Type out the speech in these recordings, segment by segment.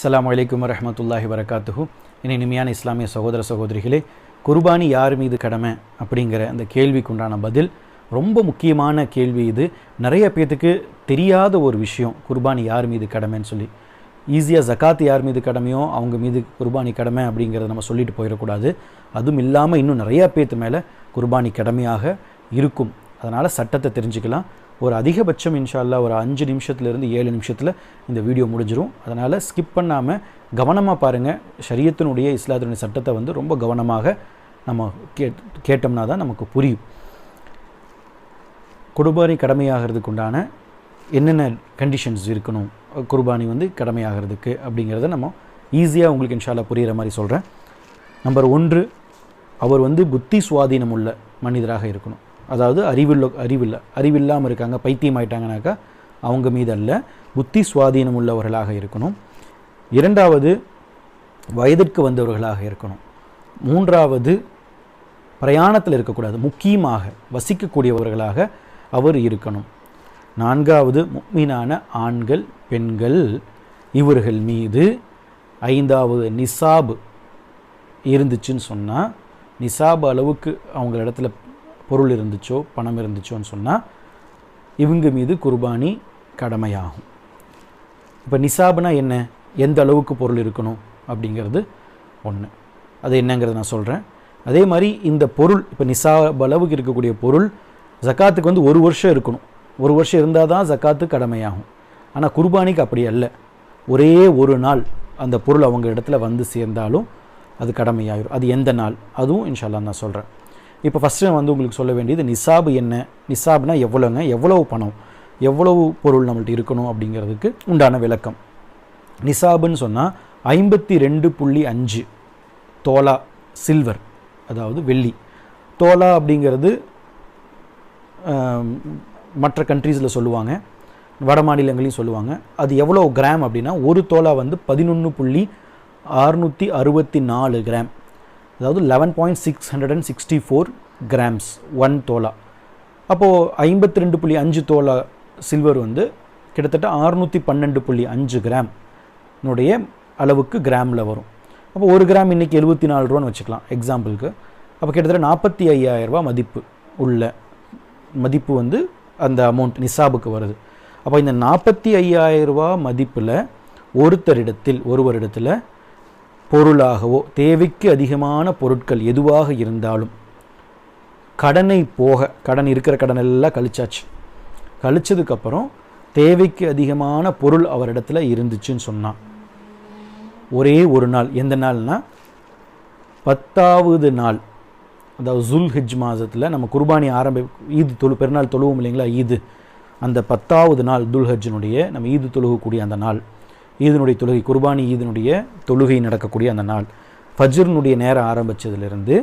அஸ்லாம் வலைக்கம் வரமத்துல்லாஹி வரகாத்துஹு என் இனிமையான இஸ்லாமிய சகோதர சகோதரிகளே குர்பானி யார் மீது கடமை அப்படிங்கிற அந்த கேள்விக்குண்டான பதில் ரொம்ப முக்கியமான கேள்வி இது. நிறைய பேர்த்துக்கு தெரியாத ஒரு விஷயம் குர்பானி யார் மீது கடமைன்னு சொல்லி. ஈஸியாக ஜகாத் யார் மீது கடமையோ அவங்க மீது குர்பானி கடமை அப்படிங்கிறத நம்ம சொல்லிட்டு போயிடக்கூடாது. அதுவும் இல்லாமல் இன்னும் நிறைய பேர்த்து மேலே குர்பானி கடமையாக இருக்கும். அதனால் சட்டத்தை தெரிஞ்சுக்கலாம். ஒரு அதிகபட்சம் இன்ஷால்லா ஒரு அஞ்சு நிமிஷத்துலேருந்து ஏழு நிமிஷத்தில் இந்த வீடியோ முடிஞ்சிடும் அதனால் ஸ்கிப் பண்ணாமல் கவனமாக பாருங்கள் ஷரியத்தினுடைய இஸ்லாத்தினுடைய சட்டத்தை வந்து ரொம்ப கவனமாக நம்ம கேட் கேட்டோம்னா தான் நமக்கு புரியும். குர்பானி கடமையாகிறதுக்கு உண்டான என்னென்ன கண்டிஷன்ஸ் இருக்கணும்? குர்பானி வந்து கடமையாகிறதுக்கு அப்படிங்கிறத நம்ம ஈஸியாக உங்களுக்கு இன்ஷால்லா புரிகிற மாதிரி சொல்கிறேன் நம்பர் ஒன்று அவர் வந்து புத்தி சுவாதீனம் உள்ள மனிதராக இருக்கணும். அதாவது அறிவுள்ள அறிவில்லை அறிவில்லாமல் இருக்காங்க பைத்தியம் ஆயிட்டாங்கனாக்கா அவங்க மீது அல்ல புத்தி சுவாதீனம் உள்ளவர்களாக இருக்கணும். இரண்டாவது வயதிற்கு வந்தவர்களாக இருக்கணும். மூன்றாவது பிரயாணத்தில் இருக்கக்கூடாது. முக்கியமாக வசிக்கக்கூடியவர்களாக அவர் இருக்கணும். நான்காவது முக்மீனான ஆண்கள் பெண்கள் இவர்கள் மீது ஐந்தாவது நிசாப் இருந்துச்சுன்னு சொன்னால் நிசாப் அளவுக்கு அவங்க இடத்துல பொருள் இருந்துச்சோ பணம் இருந்துச்சோன்னு சொன்னால் இவங்க மீது குர்பானி கடமையாகும். இப்போ நிசாபுனா என்ன? எந்த அளவுக்கு பொருள் இருக்கணும்? அப்படிங்கிறது ஒன்று அது என்னங்கிறது நான் சொல்கிறேன் அதே மாதிரி இந்த பொருள் இப்போ நிசாப் அளவுக்கு இருக்கக்கூடிய பொருள் ஜக்காத்துக்கு வந்து ஒரு வருஷம் இருக்கணும். ஒரு வருஷம் இருந்தால் தான் ஜக்காத்து கடமையாகும். ஆனால் குர்பானிக்கு அப்படி அல்ல. ஒரே ஒரு நாள் அந்த பொருள் அவங்க இடத்துல வந்து சேர்ந்தாலும் அது கடமையாயிரும். அது எந்த நாள்? அதுவும் இன்ஷால்லா நான் சொல்கிறேன் இப்போ ஃபஸ்ட்டு வந்து உங்களுக்கு சொல்ல வேண்டியது நிசாபு என்ன? நிசாப்னா எவ்வளோங்க எவ்வளவு பணம்? எவ்வளவு பொருள் நம்மள்ட்ட இருக்கணும் அப்படிங்கிறதுக்கு உண்டான விளக்கம். நிசாபுன்னு சொன்னால் ஐம்பத்தி ரெண்டு புள்ளி அஞ்சு தோலா சில்வர் அதாவது வெள்ளி. தோலா அப்படிங்கிறது மற்ற கண்ட்ரீஸில் சொல்லுவாங்க. வட மாநிலங்களையும் சொல்லுவாங்க. அது எவ்வளோ கிராம் அப்படின்னா ஒரு தோலா வந்து பதினொன்று புள்ளி அறுநூற்றி அறுபத்தி நாலு கிராம் அதாவது eleven point six hundred and sixty four grams one tola அப்போது ஐம்பத்தி ரெண்டு புள்ளி அஞ்சு தோலா சில்வர் வந்து கிட்டத்தட்ட அறுநூற்றி பன்னெண்டு புள்ளி அஞ்சு கிராம் னுடைய அளவுக்கு கிராமில் வரும். அப்போ ஒரு கிராம் இன்றைக்கி எழுபத்தி நாலு ரூபான்னு வச்சுக்கலாம் எக்ஸாம்பிளுக்கு அப்போ கிட்டத்தட்ட நாற்பத்தி ஐயாயிரரூபா மதிப்பு உள்ள மதிப்பு வந்து அந்த அமௌண்ட் நிசாபுக்கு வருது. அப்போ இந்த நாற்பத்தி ஐயாயிரரூபா மதிப்பில் ஒருத்தரிடத்தில் ஒருவரிடத்தில் பொருளாகவோ தேவைக்கு அதிகமான பொருட்கள் எதுவாக இருந்தாலும் கடனை போக கடன் இருக்கிற கடன் எல்லாம் கழிச்சாச்சு. கழிச்சதுக்கப்புறம் தேவைக்கு அதிகமான பொருள் அவரிடத்துல இருந்துச்சுன்னு சொன்னான். ஒரே ஒரு நாள் எந்த நாள்னா பத்தாவது நாள் அதாவது ஜுல் ஹிஜ் மாதத்தில் நம்ம குர்பானி ஆரம்பி ஈது தொழு பெருநாள் தொழுவோம் இல்லைங்களா ஈது. அந்த பத்தாவது நாள் துல்ஹஜ்ஜினுடைய நம்ம ஈது தொழுகக்கூடிய அந்த நாள். ஈதனுடைய தொழுகை குர்பானி ஈதனுடைய தொழுகை நடக்கக்கூடிய அந்த நாள். ஃபஜ்ருனுடைய நேரம் ஆரம்பித்ததுலேருந்து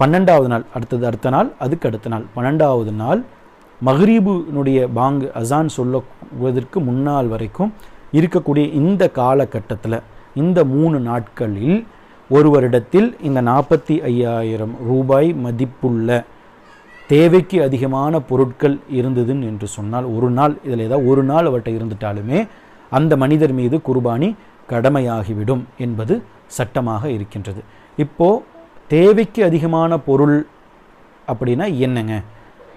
பன்னெண்டாவது நாள் அடுத்தது அடுத்த நாள் அதுக்கு அடுத்த நாள். பன்னெண்டாவது நாள் மஹ்ரீபுனுடைய பாங்கு அசான் சொல்லுவதற்கு முன்னால் வரைக்கும் இருக்கக்கூடிய இந்த காலகட்டத்தில் இந்த மூணு நாட்களில் ஒருவரிடத்தில் இந்த நாற்பத்தி ஐயாயிரம் ரூபாய் மதிப்புள்ள தேவைக்கு அதிகமான பொருட்கள் இருந்ததுன்னு என்று சொன்னால் ஒரு நாள் இதில் ஏதாவது ஒரு நாள் அவர்கிட்ட இருந்துட்டாலுமே அந்த மனிதர் மீது குர்பானி கடமையாகிவிடும் என்பது சட்டமாக இருக்கின்றது. இப்போது தேவைக்கு அதிகமான பொருள் அப்படின்னா என்னங்க?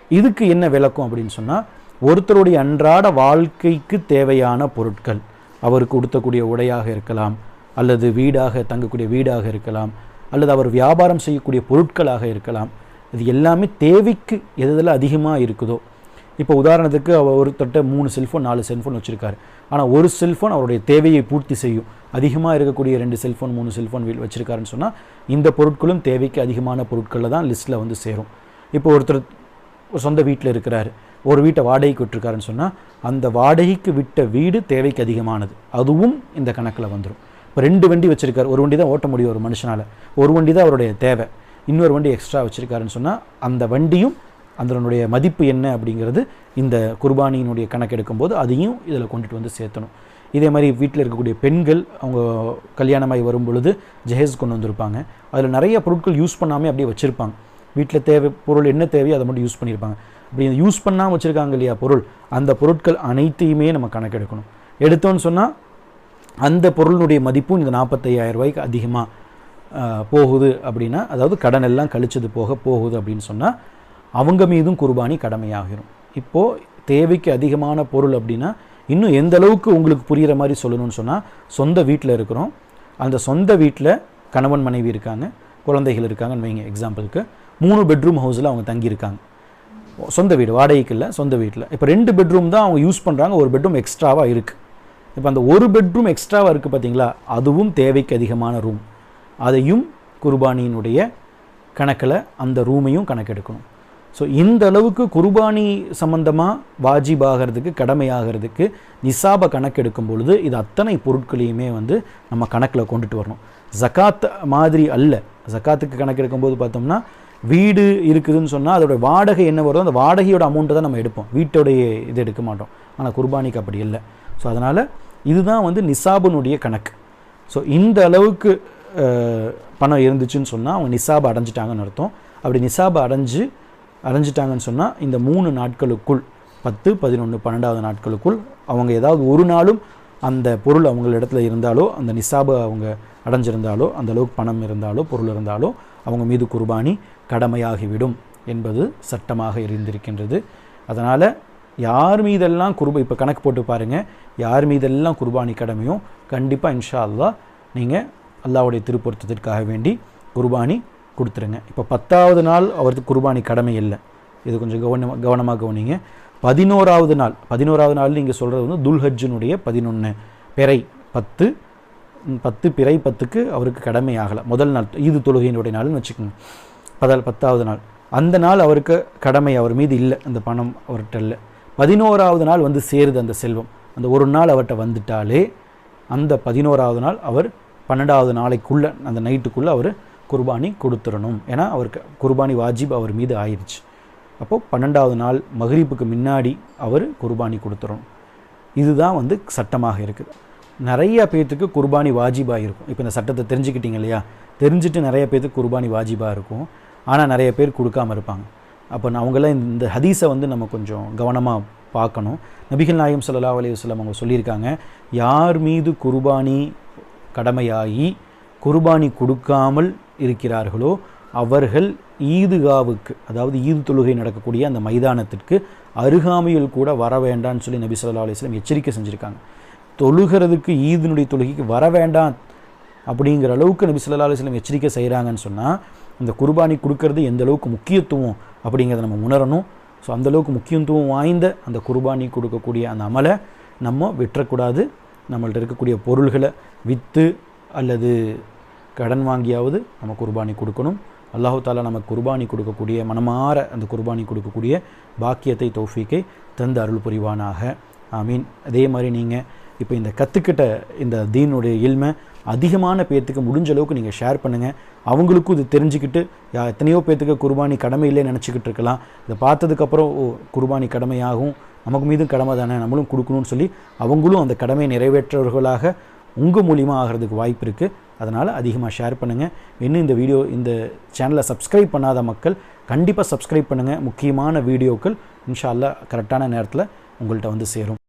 இதுக்கு என்ன விளக்கம் அப்படின்னு சொன்னால் ஒருத்தருடைய அன்றாட வாழ்க்கைக்கு தேவையான பொருட்கள் அவருக்கு உடுத்தக்கூடிய உடையாக இருக்கலாம் அல்லது வீடாக தங்கக்கூடிய வீடாக இருக்கலாம் அல்லது அவர் வியாபாரம் செய்யக்கூடிய பொருட்களாக இருக்கலாம் இது எல்லாமே தேவைக்கு எதில் அதிகமாக இருக்குதோ இப்போ உதாரணத்துக்கு அவர் ஒருத்தட்ட மூணு செல்ஃபோன் நாலு செல்ஃபோன் வச்சுருக்காரு. ஆனால் ஒரு செல்ஃபோன் அவருடைய தேவையை பூர்த்தி செய்யும். அதிகமாக இருக்கக்கூடிய ரெண்டு செல்ஃபோன் மூணு செல்ஃபோன் வச்சுருக்காருன்னு சொன்னால் இந்த பொருட்களும் தேவைக்கு அதிகமான பொருட்களில் தான் லிஸ்ட்டில் வந்து சேரும். இப்போ ஒருத்தர் சொந்த வீட்டில் இருக்கிறாரு. ஒரு வீட்டை வாடகைக்கு விட்டுருக்காருன்னு சொன்னால் அந்த வாடகைக்கு விட்ட வீடு தேவைக்கு அதிகமானது. அதுவும் இந்த கணக்கில் வந்துடும் இப்போ ரெண்டு வண்டி வச்சுருக்காரு. ஒரு வண்டி தான் ஓட்ட முடியும் ஒரு மனுஷனால். ஒரு வண்டி தான் அவருடைய தேவை. இன்னொரு வண்டி எக்ஸ்ட்ரா வச்சுருக்காருன்னு சொன்னால் அந்த வண்டியும் அதனுடைய மதிப்பு என்ன அப்படிங்கிறது இந்த குர்பானியினுடைய கணக்கெடுக்கும் போது அதையும் இதில் கொண்டுட்டு வந்து சேர்த்தணும். இதே மாதிரி வீட்டில் இருக்கக்கூடிய பெண்கள் அவங்க கல்யாணமாகி வரும் பொழுது ஜெஹேஸ் கொண்டு வந்திருப்பாங்க. அதில் நிறைய பொருட்கள் யூஸ் பண்ணாமல் அப்படியே வச்சுருப்பாங்க. வீட்டில் தேவை பொருள் என்ன தேவையோ அதை மட்டும் யூஸ் பண்ணியிருப்பாங்க. அப்படி யூஸ் பண்ணாமல் வச்சுருக்காங்க இல்லையா பொருள் அந்த பொருட்கள் அனைத்தையுமே நம்ம கணக்கெடுக்கணும். எடுத்தோன்னு சொன்னால் அந்த பொருளினுடைய மதிப்பும் இந்த நாற்பத்தையாயிரம் ரூபாய்க்கு அதிகமாக போகுது அப்படின்னா அதாவது கடன் எல்லாம் கழிச்சது போக போகுது அப்படின்னு சொன்னால் அவங்க மீதும் குர்பானி கடமையாகிரும். இப்போது தேவைக்கு அதிகமான பொருள் அப்படின்னா இன்னும் எந்த அளவுக்கு உங்களுக்கு புரிகிற மாதிரி சொல்லணும்னு சொன்னால் சொந்த வீட்டில் இருக்கிறோம். அந்த சொந்த வீட்டில் கணவன் மனைவி இருக்காங்க குழந்தைகள் இருக்காங்கன்னு வைங்க எக்ஸாம்பிளுக்கு மூணு பெட்ரூம் ஹவுஸில் அவங்க தங்கியிருக்காங்க. சொந்த வீடு வாடகைக்கு இல்லை சொந்த வீட்டில் இப்போ ரெண்டு பெட்ரூம் தான் அவங்க யூஸ் பண்ணுறாங்க ஒரு பெட்ரூம் எக்ஸ்ட்ராவாக இருக்குது இப்போ அந்த ஒரு பெட்ரூம் எக்ஸ்ட்ராவாக இருக்குது பார்த்தீங்களா அதுவும் தேவைக்கு அதிகமான ரூம் அதையும் குர்பானியினுடைய கணக்கில் அந்த ரூமையும் கணக்கெடுக்கணும். ஸோ இந்த அளவுக்கு குர்பானி சம்பந்தமாக வாஜிப் ஆகிறதுக்கு கடமையாகிறதுக்கு நிசாபை கணக்கெடுக்கும் பொழுது இது அத்தனை பொருட்களையுமே வந்து நம்ம கணக்கில் கொண்டுட்டு வரணும். ஜக்காத் மாதிரி அல்ல. ஜக்காத்துக்கு கணக்கெடுக்கும் போது பார்த்தோம்னா வீடு இருக்குதுன்னு சொன்னால் அதோட வாடகை என்ன வருதோ அந்த வாடகையோட அமௌண்ட்டை தான் நம்ம எடுப்போம். வீட்டோடைய இது எடுக்க மாட்டோம். ஆனால் குர்பானிக்கு அப்படி இல்லை. ஸோ அதனால் இதுதான் வந்து நிசாபனுடைய கணக்கு. ஸோ இந்த அளவுக்கு பணம் இருந்துச்சுன்னு சொன்னால் அவங்க நிசாபை அடைஞ்சிட்டாங்கன்னு அர்த்தம். அப்படி நிசாபை அடைஞ்சு அடைஞ்சிட்டாங்கன்னு சொன்னால் இந்த மூணு நாட்களுக்குள் பத்து பதினொன்று பன்னெண்டாவது நாட்களுக்குள் அவங்க ஏதாவது ஒரு நாளும் அந்த பொருள் அவங்கள இடத்துல இருந்தாலோ அந்த நிசாபு அவங்க அடைஞ்சிருந்தாலோ அந்த அளவுக்கு பணம் இருந்தாலோ பொருள் இருந்தாலோ அவங்க மீது குர்பானி கடமையாகிவிடும் என்பது சட்டமாக இருந்திருக்கின்றது. அதனால் யார் மீதெல்லாம் குர்பா இப்போ கணக்கு போட்டு பாருங்கள் யார் மீதெல்லாம் குர்பானி கடமையும் கண்டிப்பாக இன்ஷா அல்லா நீங்கள் அல்லாவுடைய திருப்பொருத்தத்திற்காக வேண்டி குர்பானி கொடுத்துருங்க. இப்போ பத்தாவது நாள் அவருக்கு குர்பானி கடமை இல்லை. இது கொஞ்சம் கவனமாக கவனமாக கவனிங்க. பதினோராவது நாள் பதினோராவது நாள் நீங்கள் சொல்கிறது வந்து துல்ஹஜ்ஜினுடைய பதினொன்று பிறை பத்து பத்து பிறை பத்துக்கு அவருக்கு கடமை ஆகலை. முதல் நாள் ஈது தொழுகையினுடைய நாள்னு வச்சுக்கோங்க. பதால் பத்தாவது நாள். அந்த நாள் அவருக்கு கடமை அவர் மீது இல்லை. அந்த பணம் அவர்கிட்ட இல்லை. பதினோராவது நாள் வந்து சேருது அந்த செல்வம். அந்த ஒரு நாள் அவர்கிட்ட வந்துட்டாலே அந்த பதினோராவது நாள் அவர் பன்னெண்டாவது நாளைக்குள்ளே அந்த நைட்டுக்குள்ளே அவர் குர்பானி கொடுத்துடணும். ஏன்னா அவருக்கு குர்பானி வாஜிப் அவர் மீது ஆயிடுச்சு அப்போது பன்னெண்டாவது நாள் மஹரீப்புக்கு முன்னாடி அவர் குர்பானி கொடுத்துடணும். இதுதான் வந்து சட்டமாக இருக்குது. நிறைய பேர்த்துக்கு குர்பானி வாஜிபாக இருக்கும். இப்போ இந்த சட்டத்தை தெரிஞ்சுக்கிட்டீங்க இல்லையா? தெரிஞ்சுட்டு நிறைய பேர்த்துக்கு குர்பானி வாஜிபாக இருக்கும். ஆனால் நிறைய பேர் கொடுக்காம இருப்பாங்க. அப்போ நான் அவங்களாம் இந்த- ஹதீஸை வந்து நம்ம கொஞ்சம் கவனமாக பார்க்கணும். நபிகள் நாயம் சல்லா அலைஹி அவங்க சொல்லியிருக்காங்க யார் மீது குர்பானி கடமையாகி குர்பானி கொடுக்காமல் இருக்கிறார்களோ அவர்கள் ஈதுகாவுக்கு அதாவது ஈது தொழுகை நடக்கக்கூடிய அந்த மைதானத்திற்கு அருகாமையில் கூட வர வேண்டாம்னு சொல்லி நபி சொல்லா அலிஸ்லாம் எச்சரிக்கை செஞ்சுருக்காங்க. தொழுகிறதுக்கு ஈதினுடைய தொழுகைக்கு வர வேண்டாம் அப்படிங்கிற அளவுக்கு நபி சொல்லா அலிஸ்லாம் எச்சரிக்கை செய்கிறாங்கன்னு சொன்னால் இந்த குர்பானி கொடுக்கறது எந்த அளவுக்கு முக்கியத்துவம் அப்படிங்கிறத நம்ம உணரணும். ஸோ அந்தளவுக்கு முக்கியத்துவம் வாய்ந்த அந்த குர்பானி கொடுக்கக்கூடிய அந்த அமலை நம்ம விட்டுறக்கூடாது. நம்மள்ட்ட இருக்கக்கூடிய பொருள்களை விற்று அல்லது கடன் வாங்கியாவது நம்ம குர்பானி கொடுக்கணும். அல்லாஹு தாலா நமக்கு குர்பானி கொடுக்கக்கூடிய மனமாற அந்த குர்பானி கொடுக்கக்கூடிய பாக்கியத்தை தௌஃபீக்கை தந்து அருள் புரிவானாக. ஆமீன். அதே மாதிரி நீங்கள் இப்போ இந்த கற்றுக்கிட்ட இந்த தீனுடைய இல்மை அதிகமான பேர்த்துக்கு முடிஞ்ச அளவுக்கு நீங்கள் ஷேர் பண்ணுங்கள் அவங்களுக்கும் இது தெரிஞ்சுக்கிட்டு யா எத்தனையோ பேர்த்துக்கு குர்பானி கடமை இல்லைன்னு நினச்சிக்கிட்டு இருக்கலாம். இதை பார்த்ததுக்கப்புறம் ஓ குர்பானி கடமையாகும். நமக்கு மீதும் கடமை தானே நம்மளும் கொடுக்கணும்னு சொல்லி அவங்களும் அந்த கடமையை நிறைவேற்றவர்களாக உங்கள் மூலியமாக ஆகிறதுக்கு வாய்ப்பு இருக்குது அதனால் அதிகமாக ஷேர் பண்ணுங்கள் இன்னும் இந்த வீடியோ இந்த சேனலை சப்ஸ்கிரைப் பண்ணாத மக்கள் கண்டிப்பாக சப்ஸ்கிரைப் பண்ணுங்கள் முக்கியமான வீடியோக்கள் இன்ஷால்லா கரெக்டான நேரத்தில் உங்கள்கிட்ட வந்து சேரும்.